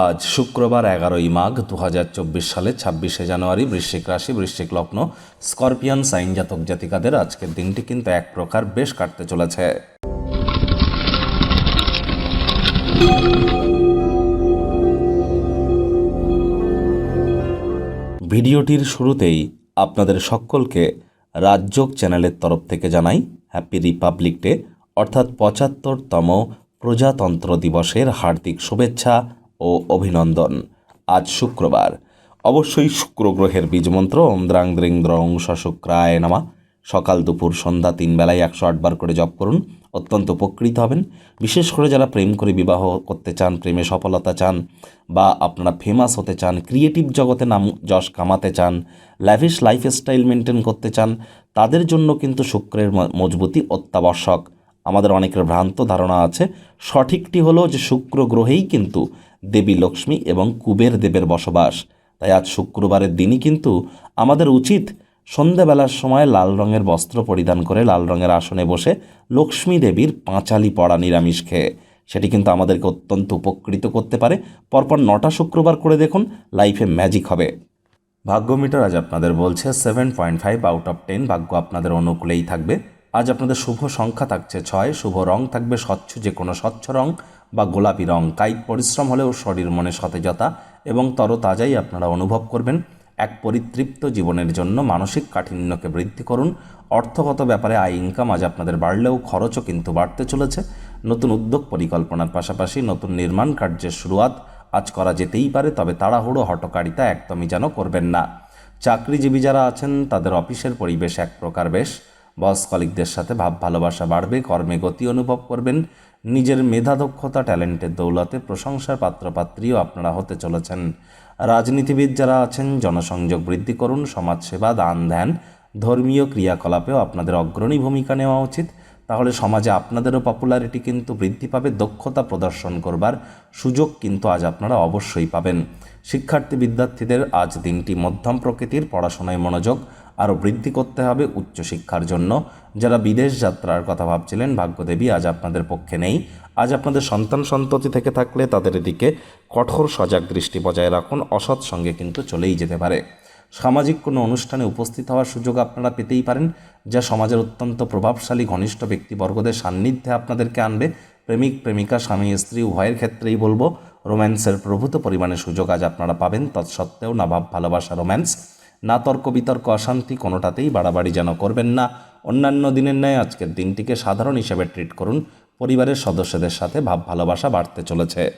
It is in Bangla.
আজ শুক্রবার এগারোই মাঘ দু হাজার চব্বিশ সালে ছাব্বিশে জানুয়ারি বৃশ্চিক রাশি, বৃশ্চিক লগ্ন, স্করপিয়ন, সাইন জাতক জাতিকাদের আজকের দিনটি কিন্তু এক প্রকার বেশ কাটতে চলেছে। ভিডিওটির শুরুতেই আপনাদের সকলকে রাজযোগ চ্যানেলের তরফ থেকে জানাই, হ্যাপি রিপাবলিক ডে, অর্থাৎ পঁচাত্তরতম প্রজাতন্ত্র দিবসের হার্দিক শুভেচ্ছা ও অভিনন্দন। আজ শুক্রবার। অবশ্যই শুক্র গ্রহের বীজমন্ত্র দ্রাং দ্রিং দ্রং শুক্রায় নামা। সকাল দুপুর সন্ধ্যা তিন বেলায় একশো আটবার করে জপ করুন। অত্যন্ত উপকৃত হবেন। বিশেষ করে যারা প্রেম করে বিবাহ করতে চান, প্রেমে সফলতা চান বা আপনারা ফেমাস হতে চান ক্রিয়েটিভ জগতে নাম যশ কামাতে চান ল্যাভিশ লাইফস্টাইল মেনটেন করতে চান, তাদের জন্য কিন্তু শুক্রের মজবুতি অত্যাবশ্যক। আমাদের অনেকের ভ্রান্ত ধারণা আছে। সঠিকটি হলো যে শুক্র গ্রহেই কিন্তু দেবী লক্ষ্মী এবং কুবের দেবের বসবাস। তাই আজ শুক্রবারের দিনই কিন্তু আমাদের উচিত সন্ধ্যাবেলার সময় লাল রঙের বস্ত্র পরিধান করে লাল রঙের আসনে বসে লক্ষ্মী দেবীর পাঁচালি পড়া নিরামিষ খেয়ে। সেটি কিন্তু আমাদেরকে অত্যন্ত উপকৃত করতে পারে। পরপর নটা শুক্রবার করে দেখুন, লাইফে ম্যাজিক হবে। ভাগ্য মিটার আজ আপনাদের বলছে seven point five out of ten ভাগ্য আপনাদের অনুকূলেই থাকবে। আজ আপনাদের শুভ সংখ্যা থাকছে ছয়, শুভ রং থাকবে স্বচ্ছ যে কোনো স্বচ্ছ রং। বা গোলাপি রং। কায়িক পরিশ্রম হলেও শরীর মনে সতেজতা এবং তরতাজাই আপনারা অনুভব করবেন। এক পরিতৃপ্ত জীবনের জন্য মানসিক কাঠিন্যকে বৃদ্ধি করুন। অর্থগত ব্যাপারে আয় ইনকাম আজ আপনাদের বাড়লেও খরচও কিন্তু বাড়তে চলেছে। নতুন উদ্যোগ পরিকল্পনার পাশাপাশি নতুন নির্মাণ কার্যের শুরুয়াত আজ করা যেতেই পারে, তবে তাড়াহুড়ো, হটকারিতা একদমই যেন করবেন না। চাকরিজীবী যারা আছেন, তাদের অফিসের পরিবেশ এক প্রকার বেশ। বস কলিকদের সাথে ভাব ভালোবাসা বাড়বে, কর্মে গতি অনুভব করবেন, নিজের মেধা দক্ষতা, ট্যালেন্টের দৌলতে প্রশংসার পাত্রপাত্রীও আপনারা হতে চলেছেন। রাজনীতিবিদ যারা আছেন, জনসংযোগ বৃদ্ধি করুন, সমাজসেবা, দান ধ্যান, ধর্মীয় ক্রিয়াকলাপেও আপনাদের অগ্রণী ভূমিকা নেওয়া উচিত। তাহলে সমাজে আপনাদেরও পপুলারিটি কিন্তু বৃদ্ধি পাবে, দক্ষতা প্রদর্শন করবার সুযোগ কিন্তু আজ আপনারা অবশ্যই পাবেন। শিক্ষার্থী বিদ্যার্থীদের আজ দিনটি মধ্যম প্রকৃতির পড়াশোনায় মনোযোগ আরও বৃদ্ধি করতে হবে উচ্চশিক্ষার জন্য। যারা বিদেশ যাত্রার কথা ভাবছিলেন, ভাগ্যদেবী আজ আপনাদের পক্ষে নেই। আজ আপনাদের সন্তান সন্ততি থেকে থাকলে তাদের দিকে কঠোর সজাগ দৃষ্টি বজায় রাখুন, অসৎ সঙ্গে কিন্তু চলেই যেতে পারে। সামাজিক কোনো অনুষ্ঠানে উপস্থিত হওয়ার সুযোগ আপনারা পেতেই পারেন, যা সমাজের অত্যন্ত প্রভাবশালী ঘনিষ্ঠ ব্যক্তিবর্গদের সান্নিধ্যে আপনাদেরকে আনবে। প্রেমিক, প্রেমিকা, স্বামী, স্ত্রী, উভয়ের ক্ষেত্রেই বলব, রোম্যান্সের প্রভূত পরিমাণে সুযোগ আজ আপনারা পাবেন। তৎসত্ত্বেও না ভাব ভালোবাসা রোম্যান্স, না তর্ক বিতর্ক অশান্তি কোনোটাতেই বাড়াবাড়ি যেন করবেন না। অন্যান্য দিনের ন্যায় আজকের দিনটিকে সাধারণ হিসেবে ট্রিট করুন। পরিবারের সদস্যদের সাথে ভাব ভালোবাসা বাড়তে চলেছে।